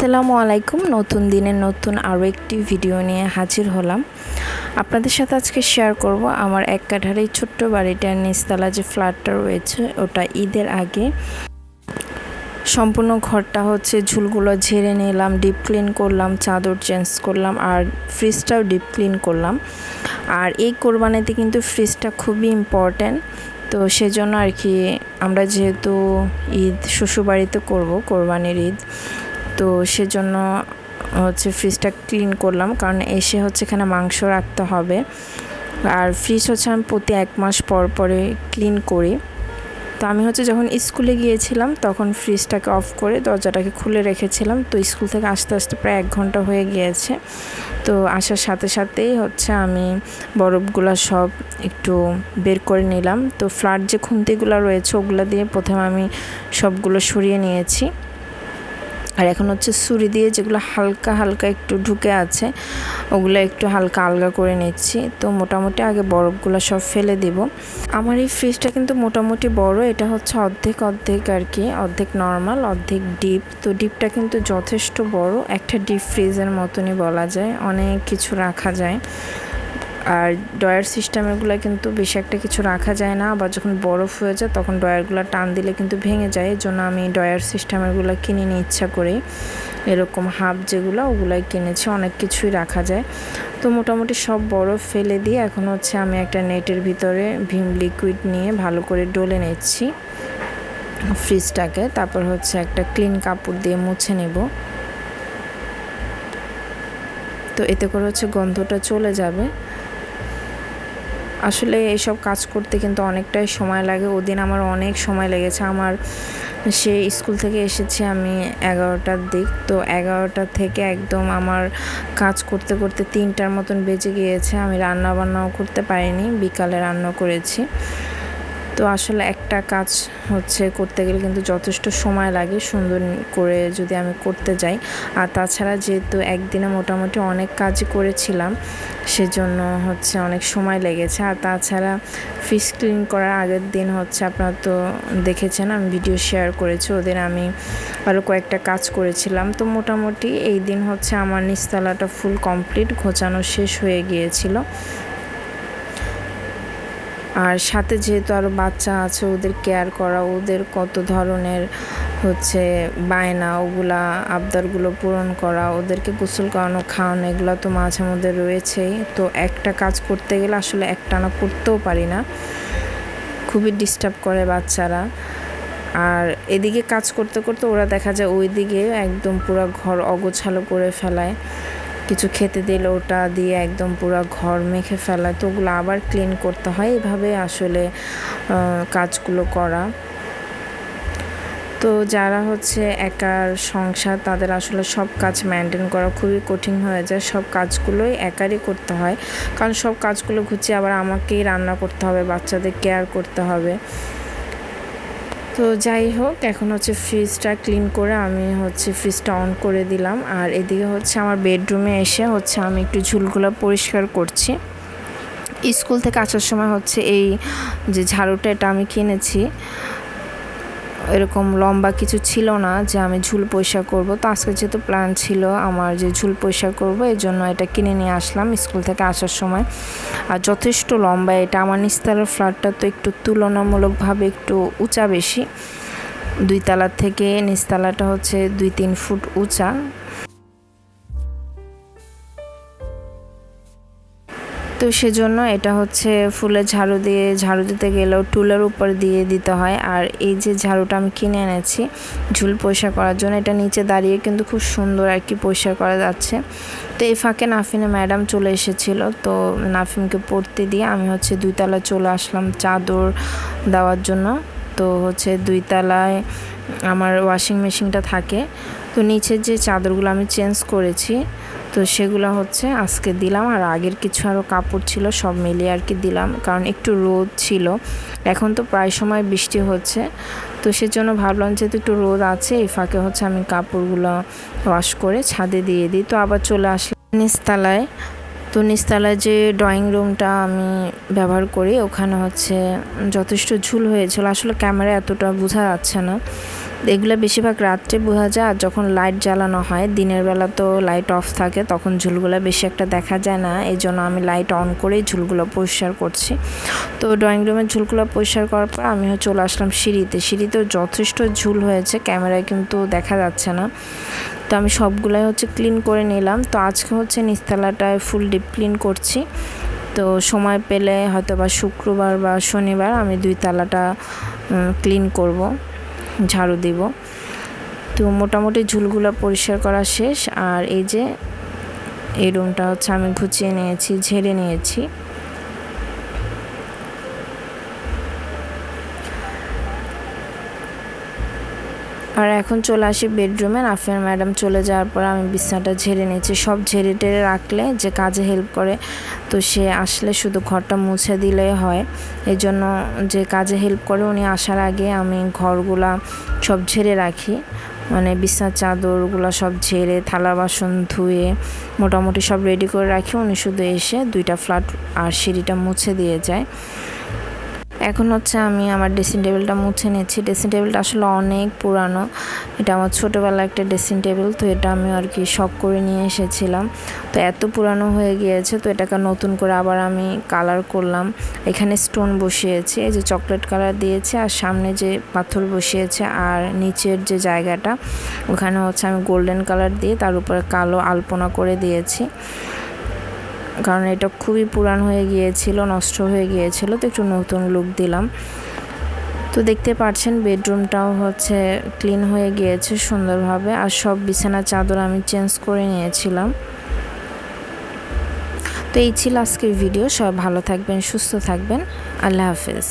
আসসালামু আলাইকুম। নতুন দিনের নতুন আরও একটি ভিডিও নিয়ে হাজির হলাম। আপনাদের সাথে আজকে শেয়ার করব আমার এক কাঠার ছোট্ট বাড়িটার নিচতলা যে ফ্ল্যাটটা রয়েছে, ওটা ঈদের আগে। সম্পূর্ণ ঘরটা হচ্ছে ঝুলগুলো ঝেড়ে নিলাম ডিপ ক্লিন করলাম, চাদর চেঞ্জ করলাম আর ফ্রিজটাও ডিপ ক্লিন করলাম। আর এই কোরবানিতে কিন্তু ফ্রিজটা খুবই ইম্পর্ট্যান্ট তো সেজন্য আর কি আমরা যেহেতু ঈদ, শ্বশুরবাড়িতে করব কোরবানির ঈদ। তো সেজন্য হচ্ছে ফ্রিজটা ক্লিন করলাম, কারণ এসে হচ্ছে এখানে মাংস রাখতে হবে। আর ফ্রিজ হচ্ছে আমি প্রতি এক মাস পর পরে ক্লিন করি। তো আমি হচ্ছে যখন স্কুলে গিয়েছিলাম, তখন ফ্রিজটাকে অফ করে দরজাটাকে খুলে রেখেছিলাম। তো স্কুল থেকে আসতে আসতে প্রায় এক ঘণ্টা হয়ে গিয়েছে। তো আসার সাথে সাথেই হচ্ছে আমি বরফগুলো সব একটু বের করে নিলাম। তো ফ্ল্যাট যে খুন্তিগুলো রয়েছে, ওগুলো দিয়ে প্রথমে আমি সবগুলো সরিয়ে নিয়েছি। আর এখন হচ্ছে ছুরি দিয়ে যেগুলো হালকা হালকা একটু ঢুকে আছে, ওগুলো একটু হালকা আলগা করে নিচ্ছি। তো মোটামুটি আগে বরফগুলো সব ফেলে দিব। আমার এই ফ্রিজটা কিন্তু মোটামুটি বড়, এটা হচ্ছে অর্ধেক অর্ধেক আর কি, অর্ধেক নর্মাল, অর্ধেক ডিপ। তো ডিপটা কিন্তু যথেষ্ট বড়, একটা ডিপ ফ্রিজের মতনই বলা যায়, অনেক কিছু রাখা যায়। আর ডয়ার সিস্টেমেরগুলো কিন্তু বেশি একটা কিছু রাখা যায় না। আবার যখন বরফ হয়ে যায়, তখন ডয়ারগুলো টান দিলে কিন্তু ভেঙে যায়। এই জন্য আমি ডয়ার সিস্টেমেরগুলো কিনে নিয়ে ইচ্ছা করি। এরকম হাফ যেগুলো, ওগুলাই কিনেছি। অনেক কিছুই রাখা যায়। তো মোটামুটি সব বরফ ফেলে দিয়ে এখন হচ্ছে আমি একটা নেটের ভিতরে ভিম লিকুইড নিয়ে ভালো করে ডলে নিচ্ছি ফ্রিজটাকে। তারপর হচ্ছে একটা ক্লিন কাপড় দিয়ে মুছে নেব। তো এতে করে হচ্ছে গন্ধটা চলে যাবে। আসলে এসব কাজ করতে কিন্তু অনেকটাই সময় লাগে। ওদিন আমার অনেক সময় লেগেছে। আমার সে স্কুল থেকে এসেছি আমি এগারোটার দিক। তো এগারোটা থেকে একদম আমার কাজ করতে করতে তিনটার মতন বেজে গিয়েছে। আমি রান্না বান্নাও করতে পারিনি। বিকালে রান্না করেছি। তো আসলে একটা কাজ হচ্ছে করতে গেলে কিন্তু যথেষ্ট সময় লাগে সুন্দর করে যদি আমি করতে যাই। আর তাছাড়া যেহেতু একদিনে মোটামুটি অনেক কাজ করেছিলাম, সেজন্য হচ্ছে অনেক সময় লেগেছে। আর তাছাড়া ফিস ক্লিন করার আগের দিন হচ্ছে আপনারা তো দেখেছেন, আমি ভিডিও শেয়ার করেছি, ওদের আমি আরও কয়েকটা কাজ করেছিলাম। তো মোটামুটি এই দিন হচ্ছে আমার নিস্তালাটা ফুল কমপ্লিট, ঘোচানো শেষ হয়ে গিয়েছিল। আর সাথে যেহেতু আরও বাচ্চা আছে, ওদের কেয়ার করা, ওদের কত ধরনের হচ্ছে বায়না, ওগুলা আবদারগুলো পূরণ করা, ওদেরকে গোসল করানো, খাওয়ানো, এগুলো তো মাঝে মধ্যে রয়েছেই। তো একটা কাজ করতে গেলে আসলে একটানা করতেও পারি না। খুবই ডিস্টার্ব করে বাচ্চারা। আর এদিকে কাজ করতে করতে ওরা দেখা যায় ওই দিকে একদম পুরো ঘর অগোছালো করে ফেলায়। কিছু খেতে দিলে, ওটা দিয়ে একদম পুরো ঘর মেখে ফেলা তো ওগুলো আবার ক্লিন করতে হয়, এভাবে আসলে কাজগুলো করা। তো যারা হচ্ছে একার সংসার, তাদের আসলে সব কাজ মেনটেন করা খুবই কঠিন হয়ে যায়। সব কাজগুলোই একারই করতে হয়। কারণ সব কাজগুলো ঘুচিয়ে আবার আমাকেই রান্না করতে হবে, বাচ্চাদের কেয়ার করতে হবে। তো যাই হোক, এখন হচ্ছে ফ্রিজটা ক্লিন করে আমি হচ্ছে ফ্রিজটা অন করে দিলাম। আর এদিকে হচ্ছে আমার বেডরুমে এসে হচ্ছে আমি একটু ঝুলগুলো পরিষ্কার করছি। স্কুল থেকে আসার সময় হচ্ছে এই যে ঝাড়ুটা এটা আমি কিনেছি। এরকম লম্বা কিছু ছিল না যে আমি ঝুল পয়সা করব। তো আজকে যেহেতু প্ল্যান ছিল আমার যে ঝুল পয়সা করব এই জন্য এটা কিনে নিয়ে আসলাম স্কুল থেকে আসার সময়। আর যথেষ্ট লম্বা, এটা আমার নিস্তারের ফ্ল্যাটটা তো একটু তুলনামূলকভাবে একটু উঁচা বেশি। দুই তালার থেকে নিচতলাটা হচ্ছে দুই, তিন ফুট উঁচা। তো সেজন্য এটা হচ্ছে ফুলের ঝাড়ু দিয়ে, ঝাড়ু দিতে গেলেও টুলের উপর দিয়ে দিতে হয়। আর এই যে ঝাড়ুটা আমি কিনে এনেছি ঝুল পরিষ্কার করার জন্য, এটা নিচে দাঁড়িয়ে কিন্তু খুব সুন্দর আর কি পরিষ্কার করা যাচ্ছে। তো এই ফাঁকে নাফিনে ম্যাডাম চলে এসেছিল, তো নাফিনকে পড়তে দিয়ে আমি হচ্ছে দুই তলায় চলে আসলাম চাদর দেওয়ার জন্য। তো হচ্ছে দুই তলায় আমার ওয়াশিং মেশিনটা থাকে। তো নিচের যে চাদরগুলো আমি চেঞ্জ করেছি তো সেগুলো হচ্ছে আজকে দিলাম। আর আগের কিছু আরও কাপড় ছিল, সব মিলিয়ে আর কি দিলাম। কারণ একটু রোদ ছিল। এখন তো প্রায় সময় বৃষ্টি হচ্ছে। তো সেজন্য ভাবলাম যেহেতু একটু রোদ আছে, এই ফাঁকে হচ্ছে আমি কাপড়গুলো ওয়াশ করে ছাদে দিয়ে দিই। তো আবার চলে আসলাম নিচতলায় তো নিচতলায় যে ড্রয়িং রুমটা আমি ব্যবহার করি, ওখানে হচ্ছে যথেষ্ট ঝুল হয়েছিল। আসলে ক্যামেরা এতটা বোঝা যাচ্ছে না। এগুলো বেশিরভাগ রাত্রে বোঝা যায়, আর যখন লাইট জ্বালানো হয়, দিনের বেলা তো লাইট অফ থাকে, তখন ঝুলগুলো বেশি একটা দেখা যায় না। এই জন্য আমি লাইট অন করেই ঝুলগুলো পরিষ্কার করছি। তো ড্রয়িং রুমের ঝুলগুলো পরিষ্কার করার পর আমি চলে আসলাম সিঁড়িতে। সিঁড়িতেও যথেষ্ট ঝুল হয়েছে, ক্যামেরায় কিন্তু দেখা যাচ্ছে না। তো আমি সবগুলাই হচ্ছে ক্লিন করে নিলাম। তো আজকে হচ্ছে নিস্তালাটায় ফুল ডিপ ক্লিন করছি। তো সময় পেলে হয়তো বা শুক্রবার বা শনিবার আমি দুই তালাটা ক্লিন করব। ঝাড়ু দিব। তো মোটামুটি ঝুলগুলো পরিষ্কার করা শেষ। আর এই যে, এই রুমটা হচ্ছে আমি ঘুচিয়ে নিয়েছি, ঝেড়ে নিয়েছি। আর এখন চলে আসি বেডরুমে নাফিয়ার ম্যাডাম চলে যাওয়ার পর আমি বিছানাটা ঝেড়ে নিয়েছি। সব ঝেড়ে টেড়ে রাখলে যে কাজে হেল্প করে, তো সে আসলে শুধু ঘরটা মুছে দিলেই হয়। এই জন্য যে কাজে হেল্প করে, উনি আসার আগে আমি ঘরগুলা সব ঝেড়ে রাখি। মানে বিছানার চাদরগুলো সব ঝেড়ে, থালা বাসন ধুয়ে, মোটামুটি সব রেডি করে রাখি। উনি শুধু এসে দুইটা ফ্ল্যাট আর সিঁড়িটা মুছে দিয়ে যায়। এখন হচ্ছে আমি আমার ড্রেসিং টেবিলটা মুছে নিচ্ছি ড্রেসিং টেবিলটা আসলে অনেক পুরানো। এটা আমার ছোটোবেলা একটা ড্রেসিং টেবিল তো এটা আমি আর কি শখ করে নিয়ে এসেছিলাম। তো এত পুরানো হয়ে গিয়েছে, তো এটাকে নতুন করে আবার আমি কালার করলাম। এখানে স্টোন বসিয়েছি, এই যে চকলেট কালার দিয়েছে, আর সামনে যে পাথর বসিয়েছে, আর নিচের যে জায়গাটা, ওখানে হচ্ছে আমি গোল্ডেন কালার দিয়ে তার উপরে কালো আলপনা করে দিয়েছি। কারণ এটা খুবই পুরান হয়ে গিয়েছিল, নষ্ট হয়ে গিয়েছিল, তো একটু নতুন লুক দিলাম। তো দেখতে পাচ্ছেন বেডরুমটাও হচ্ছে ক্লিন হয়ে গিয়েছে সুন্দরভাবে, আর সব বিছানা চাদর আমি চেঞ্জ করে নিয়েছিলাম। তো এই ছিল আজকের ভিডিও সবাই ভালো থাকবেন, সুস্থ থাকবেন, আল্লাহ হাফেজ।